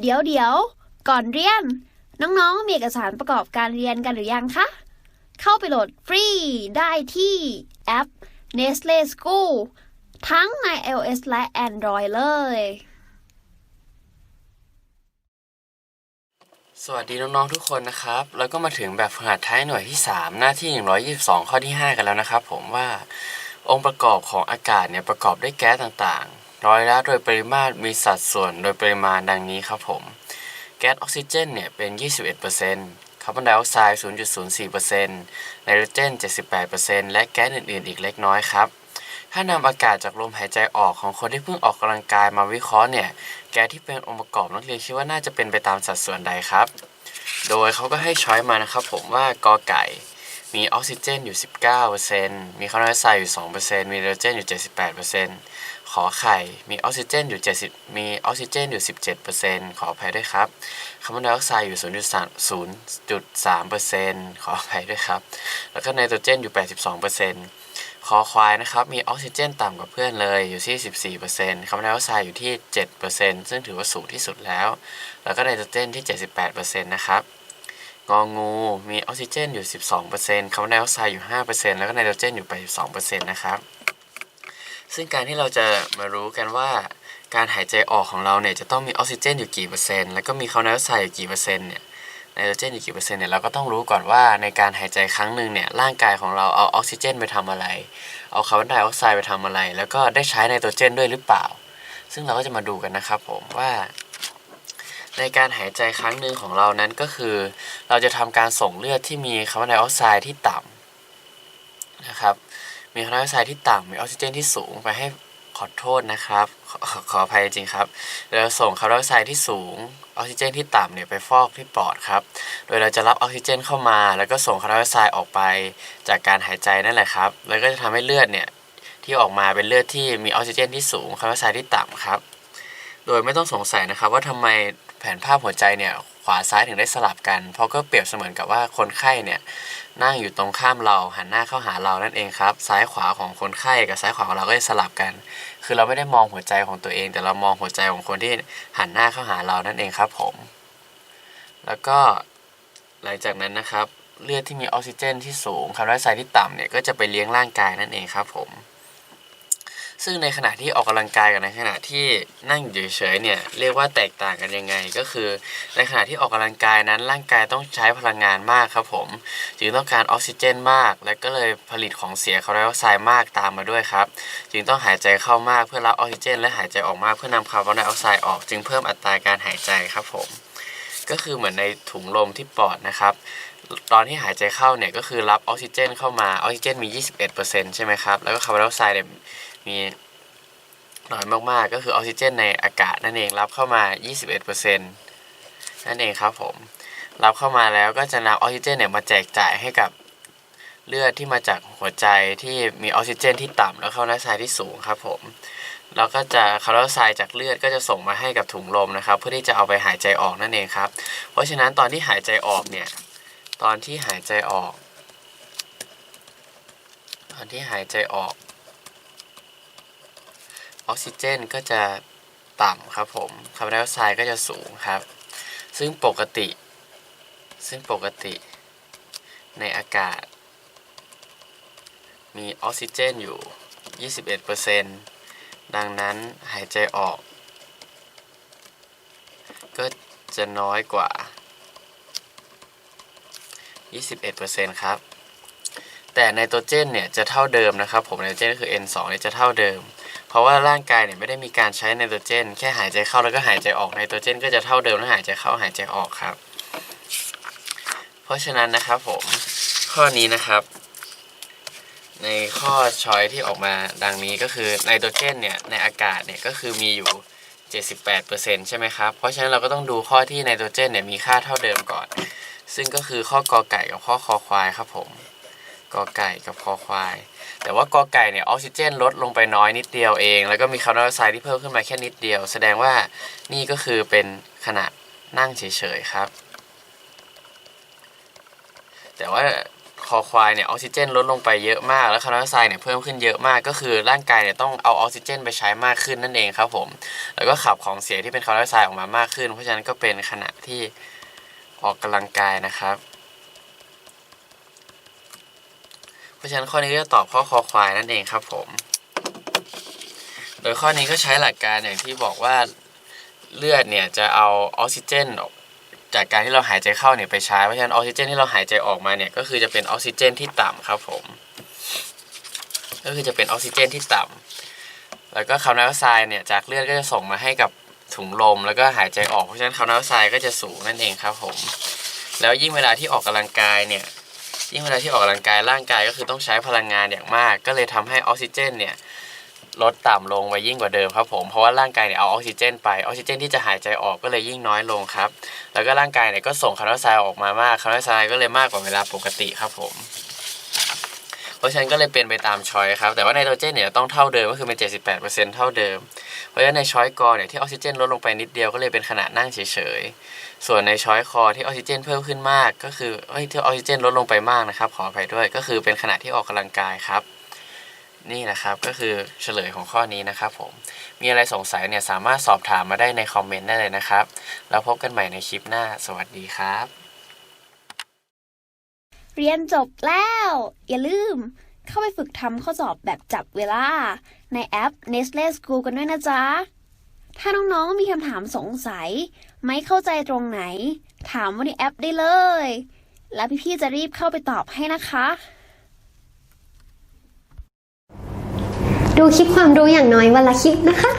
เดี๋ยวเดี๋ยว ก่อนเรียน น้องๆ มีเอกสารประกอบการเรียนกันหรือยังคะ เข้าไปโหลดฟรีได้ที่แอป Nestle School ทั้งใน iOS และ Android เลย สวัสดีน้อง ๆ ทุกคนนะครับ แล้วก็มาถึงแบบฝึกหัดท้ายหน่วยที่ 3 หน้าที่ 122 ข้อที่ 5 กันแล้วนะครับ ผมว่าองค์ประกอบของอากาศเนี่ยประกอบด้วยแก๊สต่าง ร้อยละโดยปริมาตรมีสัดส่วนโดยปริมาณดังนี้ครับผม แก๊สออกซิเจนเนี่ยเป็น 21%คาร์บอนไดออกไซด์ 0.04%ไนโตรเจน 78%และแก๊สอื่นๆ อีกเล็กน้อยครับ ถ้านำอากาศจากลมหายใจออกของคนที่เพิ่งออกกำลังกายมาวิเคราะห์เนี่ย แก๊สที่เป็นองค์ประกอบนักเรียนคิดว่าน่าจะเป็นไปตามสัดส่วนใดครับ โดยเขาก็ให้ช้อยมานะครับผมว่ากอไก่ มีออกซิเจนอยู่ 19%มีคาร์บอนไดออกไซด์อยู่ 2%มีไนโตรเจนอยู่ 78%ขอไข่ มีออกซิเจนอยู่ 70 มีออกซิเจนอยู่ 17%ขออภัยด้วยครับ คาร์บอนไดออกไซด์อยู่ 0.3%ขออภัยด้วยครับ แล้วก็ไนโตรเจนอยู่ 82%คอควายนะครับมีออกซิเจนต่ำกว่าเพื่อนเลยอยู่ที่ 14%คาร์บอนไดออกไซด์อยู่ที่ 7%ซึ่งถือว่าสูงที่สุดแล้ว แล้วก็ไนโตรเจนที่ 78%นะครับ งองูมีออกซิเจนอยู่ 12%คาร์บอนไดออกไซด์อยู่ 5%แล้วก็ไนโตรเจนอยู่82%นะครับ ซึ่งการที่เราจะมารู้กันว่าการหายใจออกของเราเนี่ยจะต้องมีออกซิเจนอยู่กี่เปอร์เซ็นต์แล้วก็มีคาร์บอนไดออกไซด์อยู่กี่เปอร์เซ็นต์เนี่ยไนโตรเจนอยู่กี่เปอร์เซ็นต์เนี่ยเราก็ต้องรู้ก่อนว่าในการหายใจครั้งหนึ่งเนี่ยร่างกายของเราเอาออกซิเจนไปทำอะไร เอาคาร์บอนไดออกไซด์ไปทำอะไร แล้วก็ได้ใช้ไนโตรเจนด้วยหรือเปล่า ซึ่งเราก็จะมาดูกันนะครับผมว่า ในการหายใจครั้งหนึ่งของเรานั้นก็คือ เราจะทำการส่งเลือดที่มีคาร์บอนไดออกไซด์ที่ต่ำนะครับ มีคาร์บอนไดออกไซด์ที่ต่ำมีออกซิเจนที่สูงไปให้ขอโทษนะครับขอขออภัยจริงครับเราส่งคาร์บอนไดออกไซด์ที่สูงออกซิเจนที่ต่ำเนี่ยไปฟอกที่ปอดครับ โดยเราจะรับออกซิเจนเข้ามา แล้วก็ส่งคาร์บอนไดออกไซด์ออกไปจากการหายใจนั่นแหละครับ แล้วก็จะทำให้เลือดเนี่ยที่ออกมาเป็นเลือดที่มีออกซิเจนที่สูงคาร์บอนไดออกไซด์ที่ต่ำครับ โดยไม่ต้องสงสัยนะครับว่าทำไมแผนภาพหัวใจเนี่ยขวาซ้ายถึงได้สลับกัน เพราะก็เปรียบเสมือนกับว่าคนไข้เนี่ยนั่งอยู่ตรงข้ามเราหันหน้าเข้าหาเรานั่นเองครับ ซ้ายขวาของคนไข้กับซ้ายขวาของเราก็จะสลับกัน คือเราไม่ได้มองหัวใจของตัวเอง แต่เรามองหัวใจของคนที่หันหน้าเข้าหาเรานั่นเองครับผม แล้วก็หลังจากนั้นนะครับ เลือดที่มีออกซิเจนที่สูงคาร์บอนไดออกไซด์ที่ต่ำเนี่ยก็จะไปเลี้ยงร่างกายนั่นเองครับผม ซึ่งในขณะที่ออกกำลังกายกับในขณะที่นั่งอยู่เฉยๆเนี่ยเรียกว่าแตกต่างกันยังไง ก็คือในขณะที่ออกกำลังกายนั้นร่างกายต้องใช้พลังงานมากครับผมจึงต้องการออกซิเจนมาก และก็เลยผลิตของเสียคาร์บอนไดออกไซด์มากตามมาด้วยครับ จึงต้องหายใจเข้ามากเพื่อรับออกซิเจน และหายใจออกมากเพื่อนำคาร์บอนไดออกไซด์ออก จึงเพิ่มอัตราการหายใจครับผมก็คือเหมือนในถุงลมที่ปอดนะครับตอนที่หายใจเข้าเนี่ยก็คือรับออกซิเจนเข้ามาออกซิเจนมี 21%ใช่ไหมครับ แล้วก็คาร์บอนไดออกไซด์เนี่ย มีน้อยมากๆ ก็คือออกซิเจนในอากาศนั่นเองรับเข้ามา 21%นั่นเองครับผม รับเข้ามาแล้วก็จะนำออกซิเจนเนี่ยมาแจกจ่ายให้กับเลือดที่มาจากหัวใจที่มีออกซิเจนที่ต่ำแล้วคาร์บอนไดออกไซด์ที่สูงครับผม แล้วก็จะคาร์บอนไดออกไซด์จากเลือดก็จะส่งมาให้กับถุงลมนะครับ เพื่อที่จะเอาไปหายใจออกนั่นเองครับ เพราะฉะนั้นตอนที่หายใจออกเนี่ย ตอนที่หายใจออก ตอนที่หายใจออก ออกซิเจนก็จะต่ำครับผมคาร์บอนไดออกไซด์ก็จะสูงครับ ซึ่งปกติ ซึ่งปกติในอากาศ มีออกซิเจนอยู่ 21%ดังนั้นหายใจออก ก็จะน้อยกว่า 21%ครับ แต่ไนโตรเจนเนี่ยจะเท่าเดิมนะครับ ผมไนโตรเจนก็คือ N2 เนี่ยจะเท่าเดิม ราะว่าร่างกายเนี่ยไม่ได้มีการใช้ไนโตรเจน แค่หายใจเข้าแล้วก็หายใจออกไนโตรเจน ก็จะเท่าเดิมถ้าหายใจเข้าหายใจออกครับ เพราะฉะนั้นนะครับผมข้อนี้นะครับ ในข้อช้อยที่ออกมาดังนี้ก็คือไนโตรเจนเนี่ยในอากาศเนี่ยก็คือมีอยู่ 78%ใช่ไหมครับ เพราะฉะนั้นเราก็ต้องดูข้อที่ไนโตรเจนเนี่ยมีค่าเท่าเดิมก่อน ซึ่งก็คือข้อกอไก่กับข้อคอควายครับผมกอไก่กับคอควาย แต่ว่ากอไก่เนี่ยออกซิเจนลดลงไปน้อยนิดเดียวเอง แล้วก็มีคาร์บอนไดออกไซด์ที่เพิ่มขึ้นมาแค่นิดเดียว แสดงว่านี่ก็คือเป็นขณะนั่งเฉยๆครับ แต่ว่าคอควายเนี่ยออกซิเจนลดลงไปเยอะมาก แล้วคาร์บอนไดออกไซด์เนี่ยเพิ่มขึ้นเยอะมาก ก็คือร่างกายเนี่ยต้องเอาออกซิเจนไปใช้มากขึ้นนั่นเองครับผม แล้วก็ขับของเสียที่เป็นคาร์บอนไดออกไซด์ออกมามากขึ้น เพราะฉะนั้นก็เป็นขณะที่ออกกำลังกายนะครับ เพ ราะฉะนั้นข้อนี้ก็จะตอบข้อคอควายนั่นเองครับผม โดยข้อนี้ก็ใช้หลักการอย่างที่บอกว่าเลือดเนี่ยจะเอาออกซิเจนจากการที่เราหายใจเข้าเนี่ยไปใช้ เพราะฉะนั้นออกซิเจนที่เราหายใจออกมาเนี่ยก็คือจะเป็นออกซิเจนที่ต่ำครับผม ก็คือจะเป็นออกซิเจนที่ต่ำแล้วก็คาร์บอนไดออกไซด์เนี่ยจากเลือดก็จะส่งมาให้กับถุงลมแล้วก็หายใจออก เพราะฉะนั้นคาร์บอนไดออกไซด์ก็จะสูงนั่นเองครับผม แล้วยิ่งเวลาที่ออกกำลังกายเนี่ย ยิ่งเวลาที่ออกกำลังกายร่างกายก็คือต้องใช้พลังงานอย่างมาก ก็เลยทำให้ออกซิเจนเนี่ยลดต่ำลงไปยิ่งกว่าเดิมครับผมเพราะว่าร่างกายเนี่ยเอาออกซิเจนไปออกซิเจนที่จะหายใจออกก็เลยยิ่งน้อยลงครับ แล้วก็ร่างกายเนี่ยก็ส่งคาร์บอนไดออกซด์ออกมามากคาร์บอนไดออกซด์ก็เลยมากกว่าเวลาปกติครับผม ราะฉะนั้นก็เลยเป็นไปตามช้อยครับ แต่ว่าไนโตรเจนเนี่ยต้องเท่าเดิมก็คือเป็น 78%เท่าเดิม เพราะฉะนั้นในช้อยกอเนี่ยที่ออกซิเจนลดลงไปนิดเดียวก็เลยเป็นขนาดนั่งเฉยๆ ส่วนในช้อยคอที่ออกซิเจนเพิ่มขึ้นมาก ก็คือเอ้ยที่ออกซิเจนลดลงไปมากนะครับ ขออภัยด้วย ก็คือเป็นขณะที่ออกกำลังกายครับ นี่นะครับก็คือเฉลยของข้อนี้นะครับผม มีอะไรสงสัยเนี่ยสามารถสอบถามมาได้ในคอมเมนต์ได้เลยนะครับ แล้วพบกันใหม่ในคลิปหน้า สวัสดีครับ เรียนจบแล้ว อย่าลืม เข้าไปฝึกทำข้อสอบแบบจับเวลา ในแอป Nestle School กันด้วยนะจ๊ะ ถ้าน้องๆมีคำถามสงสัย ไม่เข้าใจตรงไหน ถามว่าในแอปได้เลย แล้วพี่ๆจะรีบเข้าไปตอบให้นะคะ ดูคลิปความรู้อย่างน้อยวันละคลิปนะคะ